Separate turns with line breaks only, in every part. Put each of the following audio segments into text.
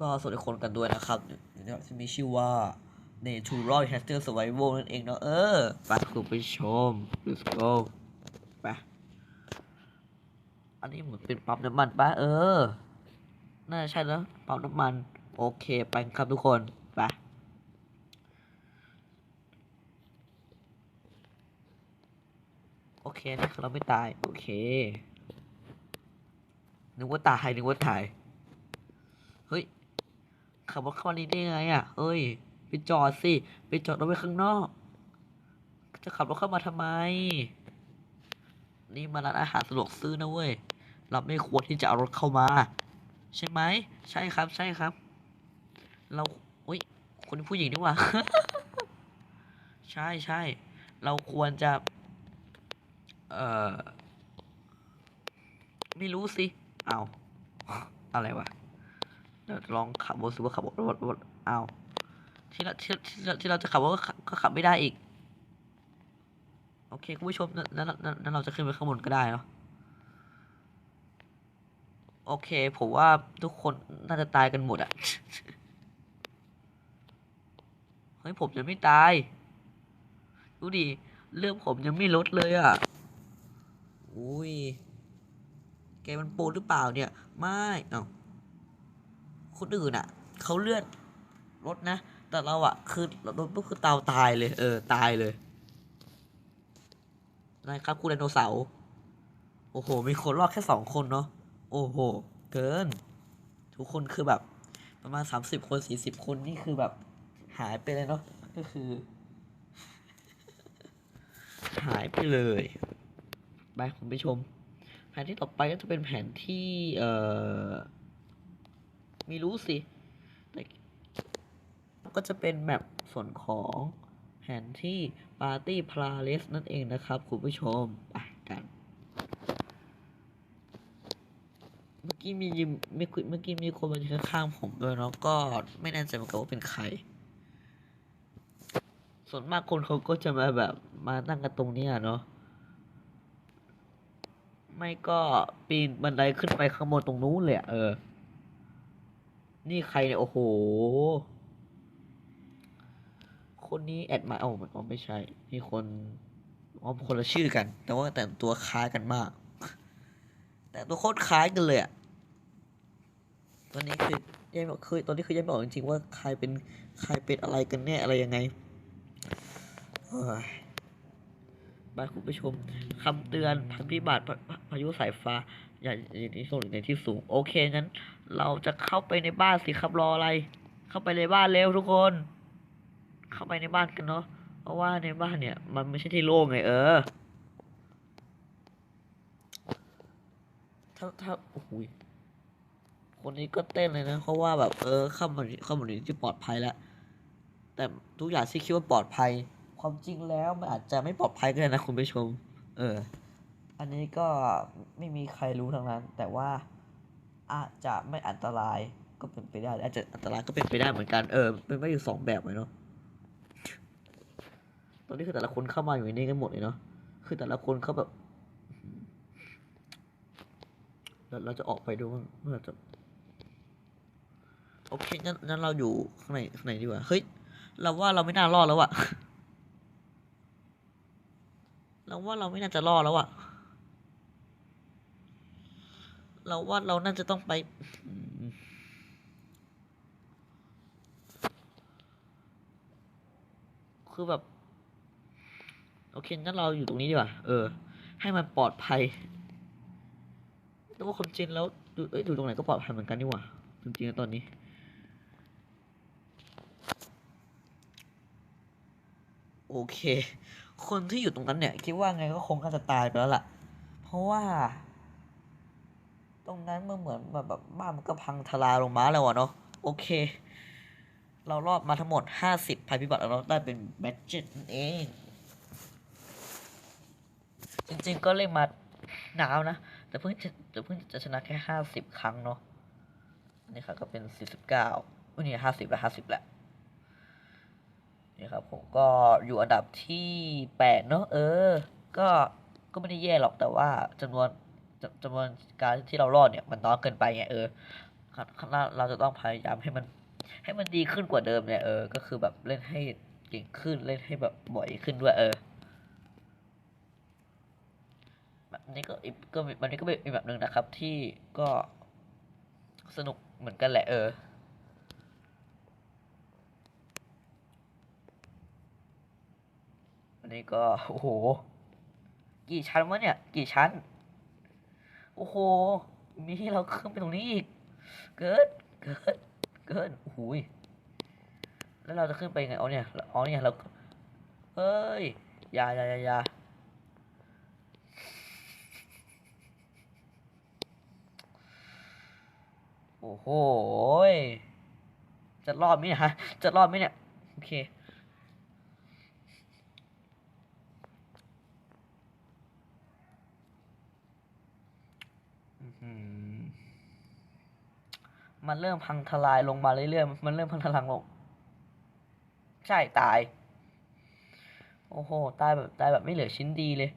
ก็สวัสดีคนกันด้วยนะครับเนี่ยที่มีชื่อว่า Natural Disaster Survival นั่นเองเนาะเออไปคุณผู้ชม let's go ไปอันนี้เหมือนเป็นปั๊มน้ำมันปะเออ น่าจะใช่แล้วปั๊มน้ำมัน โอเคไปกันครับทุกคน ไปโอเคนี่คือเราไม่ตาย โอเค นึกว่าตายนึกว่าตาย เฮ้ย ขับรถเข้ามาดีได้ไงอะเอ้ย ไปจอดสิ ไปจอดรถไว้ข้างนอก จะขับรถเข้ามาทำไม นี่มาร้านอาหารสะดวกซื้อนะเว้ย เราไม่ควรที่จะเอารถเข้ามา ใช่ไหม ใช่ครับ ใช่ครับ เราอุ้ยคนผู้หญิงดีกว่า ใช่ใช่ เราควรจะ เอ่อ ไม่รู้สิ เอา อะไรวะ ลองขับรถสิว่าขับรถรถรถเอาที่เราที่ที่เราที่เราจะขับรถก็ขับไม่ได้อีก โอเคคุณผู้ชมนั้นนั้นเราจะขึ้นไปข้างบนก็ได้เนาะโอเค ผมว่าทุกคนน่าจะตายกันหมดอะเฮ้ยผมยังไม่ตาย ดูดิ เรื่องผมยังไม่ลดเลยอะอุ้ย แกมันปรหรือเปล่าเนี่ย ไม่ เอ้า คนอื่นอะเขาเลื่อนรถนะ แต่เราอะ คือรถก็คือเตาตายเลย เออ ตายเลยนะครับคุณไดโนเสาร์โอ้โห มีคนรอดแค่สองคนเนาะโอ้โห เกิน ทุกคนคือแบบ ประมาณสามสิบคนสี่สิบคนนี่คือแบบ หายไปเลยเนาะก็คือ หายไปเลยไปคุณผู้ชมแผนที่ต่อไปก็จะเป็นแผนที่ เอ่อ ไม่รู้สิแต่ก็จะเป็นแบบส่วนของแผนที่ปาร์ตี้พลาเลสนั่นเองนะครับ คุณผู้ชม ไปกัน เมื่อกี้มียิมเมื่อกี้เมื่อกี้มีคนมายืนข้างๆผมด้วยเนาะก็ไม่แน่ใจเหมือนกันว่าเป็นใคร ส่วนมากคนเขาก็จะมาแบบมานั่งกันตรงนี้เนาะไม่ก็ปีนบันไดขึ้นไปข้างบนตรงนู้นเลยอะเออ นี่ใครเนี่ย โอ้โห คนนี้แอดมาเอามันอ๋อไม่ใช่มีคนอ๋อคนละชื่อกัน แต่ว่าแต่งตัวคล้ายกันมาก แต่งตัวโคตรคล้ายกันเลยอะตอนนี้คือยังไม่คือตอนนี้คือยังบอกจริงๆว่าใครเป็นใครเป็นอะไรกันแน่อะไรยังไงบ้านคุณผู้ชมคำเตือนภัยพิบัติพายุสายฟ้า อย่าอย่าที่สูงในที่สูง โอเคงั้น เราจะเข้าไปในบ้านสิครับรออะไร เข้าไปในบ้านเร็วทุกคน เข้าไปในบ้านกันเนาะเพราะว่าในบ้านเนี่ย มันไม่ใช่ที่โล่งไงเออถ้าถ้าโอ้โหคนนี้ก็เต้นเลยนะเพราะว่าแบบเออเข้ามาเข้ามาในที่ปลอดภัยแล้ว แต่ทุกอย่างที่คิดว่าปลอดภัย ความจริงแล้วมันอาจจะไม่ปลอดภัยก็ได้นะคุณผู้ชม เออ อันนี้ก็ไม่มีใครรู้ทั้งนั้น แต่ว่า อาจจะไม่อันตรายก็เป็นไปได้ อาจจะอันตรายก็เป็นไปได้เหมือนกันเออเป็นไม่อยู่สองแบบเลยเนาะตอนนี้คือแต่ละคนเข้ามาอยู่ในนี้กันหมดเลยเนาะคือแต่ละคนเขาแบบเราเราจะออกไปดูว่าเราจะโอเคงั้นงั้นเราอยู่ข้างในข้างในดีกว่าเฮ้ยเราว่าเราไม่น่ารอดแล้วอะเราว่าเราไม่น่าจะรอดแล้วอะ เราว่าเราน่าจะต้องไป คือแบบ โอเคงั้นเราอยู่ตรงนี้ดีกว่า เออ ให้มันปลอดภัยแต่ว่าคนจีนแล้วดูเอ้ยดูตรงไหนก็ปลอดภัยเหมือนกันนี่หว่าจริงๆตอนนี้โอเค คนที่อยู่ตรงนั้นเนี่ย คิดว่าไงก็คงน่าจะตายไปแล้วล่ะ เพราะว่า ตรงนั้นมันเหมือนแบบแบบบ้านมันก็พังทลายลงมาแล้วอะเนาะโอเค เรารอดมาทั้งหมดห้าสิบภัยพิบัติแล้วเราได้เป็นแบตเจ็ตนั่นเอง จริงๆก็เล่นมาหนาวนะ แต่เพิ่งจะแต่เพิ่งจะชนะแค่ห้าสิบครั้งเนาะนี่ครับก็เป็นสี่สิบเก้าวันนี้ห้าสิบแล้วห้าสิบแล้วนี่ครับผมก็อยู่อันดับที่แปดเนอะเออ ก็ก็ไม่ได้แย่หรอกแต่ว่าจำนวน จำจำนวนการที่เรารอดเนี่ยมันน้อยเกินไปไงเออเราเราจะต้องพยายามให้มัน ให้มันดีขึ้นกว่าเดิมเนี่ยเออก็คือแบบเล่นให้เก่งขึ้นเล่นให้แบบบ่อยขึ้นด้วยเออแบบนี้ก็อีกก็มีมันนี้ก็เป็นอีกแบบหนึ่งนะครับ ที่ก็สนุกเหมือนกันแหละเอออันนี้ก็โอ้โห กี่ชั้นวะเนี่ย กี่ชั้น โอ้โหมีให้เราขึ้นไปตรงนี้อีก เกิด เกิด เกิดโอ้โหยแล้วเราจะขึ้นไปยังไงอ๋อเนี่ยอ๋อเนี่ยเรา เฮ้ยอยาอยาอยาอยาโอ้โห จะรอดไหมเนี่ยฮะ จะรอดไหมเนี่ย โอเค อื้อหือ มันเริ่มพังทลายลงมาเรื่อยๆ มันเริ่มพังทลายลง ใช่ตาย โอ้โห ตายแบบตายแบบไม่เหลือชิ้นดีเลย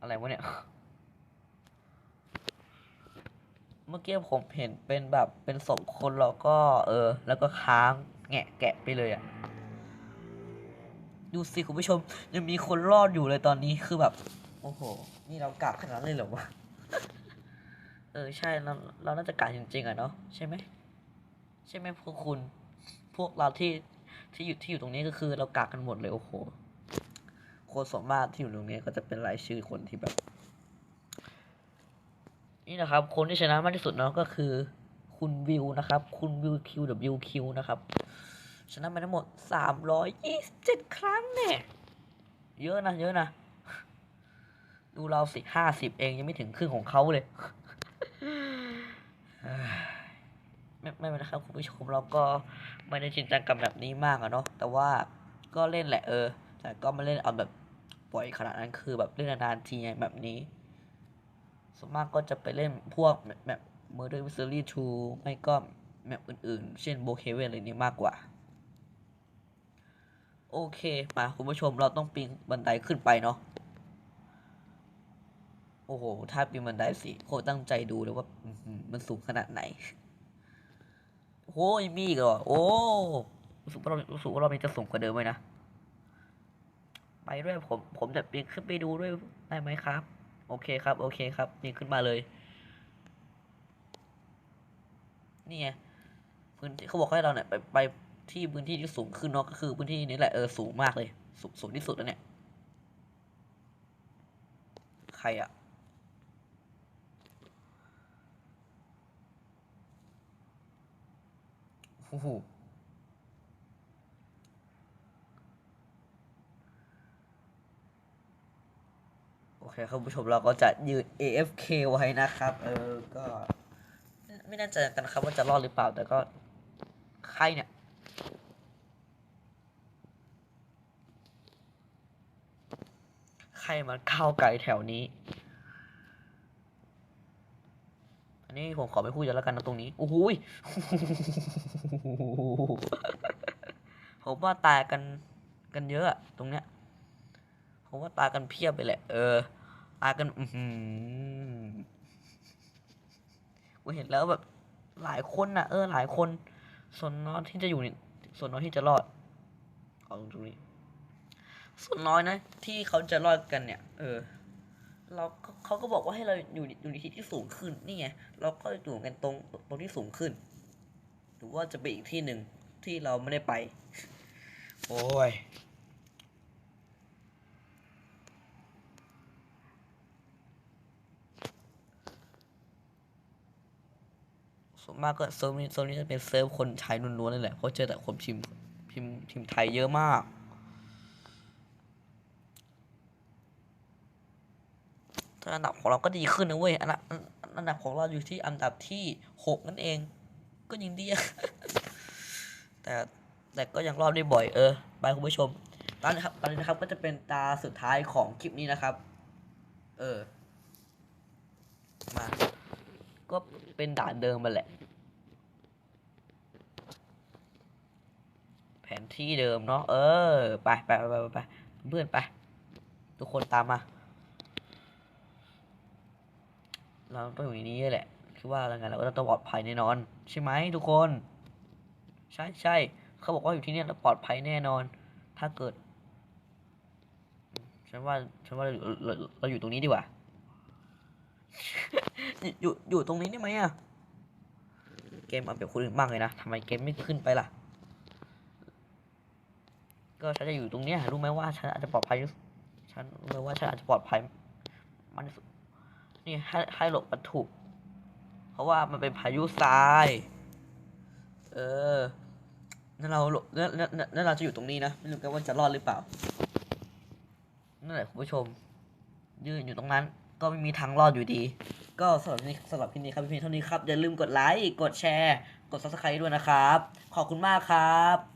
อะไรวะเนี่ย เมื่อกี้ผมเห็นเป็นแบบเป็นศพคนแล้วก็ เออ แล้วก็ค้างแงะแกะไปเลยอะดูสิคุณผู้ชมยังมีคนรอดอยู่เลยตอนนี้คือแบบ โอ้โห นี่เรากลับขนาดเลยเหรอวะ เออใช่เราเราน่าจะกะจริงๆอะเนาะใช่ไหมใช่ไหมพวกคุณ พวกเราที่ที่อยู่ที่อยู่ตรงนี้ก็คือเรากะกันหมดเลยโอ้โหคนสมมาตรที่อยู่ตรงนี้ก็จะเป็นรายชื่อคนที่แบบ นี่นะครับ คนที่ชนะมากที่สุดเนาะก็คือ คุณวิวนะครับ คุณวิวคิว W คิวนะครับ ชนะมาทั้งหมดสามร้อยยี่สิบเจ็ดครั้งเนี่ย เยอะนะเยอะนะ ดูเราสิห้าสิบเองยังไม่ถึงครึ่งของเขาเลย ไม่ไม่เป็นไรครับคุณผู้ชมเราก็ไม่ได้จริงจังกับแบบนี้มากอะเนาะแต่ว่าก็เล่นแหละเออ แต่ก็ไม่เล่นเอาแบบปล่อยขนาดนั้นคือแบบเล่นนานๆทีไงแบบนี้ส่วนมากก็จะไปเล่นพวกแบบแบบ Murder Mystery 2ไม่ก็แบบอื่นๆ เช่นโบเคเวนอะไรนี้มากกว่า โอเคมาคุณผู้ชมเราต้องปีนบันไดขึ้นไปเนาะ โอ้โห ถ้าปีนบันไดสิโคตรตั้งใจดูเลยว่ามันสูงขนาดไหนโอ้ยมีอีกเหรอโอ้รู้สึกว่าเรารู้สึกว่าเรามีจะสูงกว่าเดิมไหมนะ ไปด้วยผม ผมจะปีนขึ้นไปดูด้วยได้ไหมครับ โอเคครับ โอเคครับปีนขึ้นมาเลย นี่ไงพื้นที่เขาบอกให้เราเนี่ยไปไปที่พื้นที่ที่สูงขึ้นเนาะก็คือพื้นที่นี้แหละเออสูงมากเลย สูงสูงที่สุดแล้วเนี่ย ใครอะ โอ้โหโอเคครับผู้ชมเราก็จะยืน AFK ไว้นะครับ เออ ก็ ไม่แน่ใจกันนะครับว่าจะรอดหรือเปล่า แต่ก็ใครเนี่ยใครมาเข้าไกลแถวนี้ อันนี้ผมขอไม่พูดจะแล้วกันนะตรงนี้โอ้โหยผมว่าตายกันกันเยอะตรงเนี้ยผมว่าตายกันเพียบไปแหละ เออตายกันอือหือกูเห็นแล้วแบบหลายคนน่ะเออหลายคน ส่วนน้อยที่จะอยู่นี่ส่วนน้อยที่จะรอดเอาตรงนี้ส่วนน้อยนะ ที่เขาจะรอดกันเนี่ย เออ เราก็เขาก็บอกว่าให้เราอยู่อยู่ในที่ที่สูงขึ้นนี่ไงเราก็อยู่กันตรงตรงที่สูงขึ้น หรือว่าจะไปอีกที่หนึ่งที่เราไม่ได้ไป โอ้ยส่วนมากก็เซิร์ฟนี้เซิร์ฟนี้จะเป็นเซิร์ฟคนไทยล้วนๆเลยแหละเพราะเจอแต่คนพิมพ์พิมพ์พิมพ์ไทยเยอะมาก แต่ อันดับของเราก็ดีขึ้นนะเว้ยอันดับอันดับของเราอยู่ที่อันดับที่หกนั่นเอง ก็ยังดีแต่แต่ก็ยังรอดได้บ่อยเออไปคุณผู้ชมตอนนี้ครับตอนนี้นะครับก็จะเป็นตาสุดท้ายของคลิปนี้นะครับ เออ มา ก็เป็นด่านเดิมมาแหละ แผนที่เดิมเนาะเออ ไปไปไปไปไปเพื่อนไป ทุกคนตามมา เราต้องอยู่ในนี้แหละคิดว่าอะไรไงเราก็ต้องปลอดภัยแน่นอน ใช่ไหมทุกคน ใช่ใช่เขาบอกว่าอยู่ที่นี่เราปลอดภัยแน่นอน ถ้าเกิดฉันว่าฉันว่าเราอยู่เราเราอยู่ตรงนี้ดีกว่า อยู่อยู่ตรงนี้ได้ไหมอะเกมเอาเปรียบคนอื่นบ้างเลยนะทำไมเกมไม่ขึ้นไปล่ะ ก็ฉันจะอยู่ตรงเนี้ยรู้ไหมว่าฉันอาจจะปลอดภัยที่สุดฉันรู้ไหมว่าฉันอาจจะปลอดภัยมากที่สุด นี่ให้ให้หลบวัตถุเพราะว่ามันเป็นพายุทราย เออนั่นเราหลบนั่นนั่นนั่นเราจะอยู่ตรงนี้นะไม่รู้กันว่าจะรอดหรือเปล่านั่นแหละคุณผู้ชม ยืนอยู่ตรงนั้น ก็ไม่มีทางรอดอยู่ดี ก็สำหรับนี้สำหรับคลิปนี้ครับเพียงเท่านี้ครับอย่าลืมกดไลค์กดแชร์ กด subscribe ด้วยนะครับ ขอบคุณมากครับ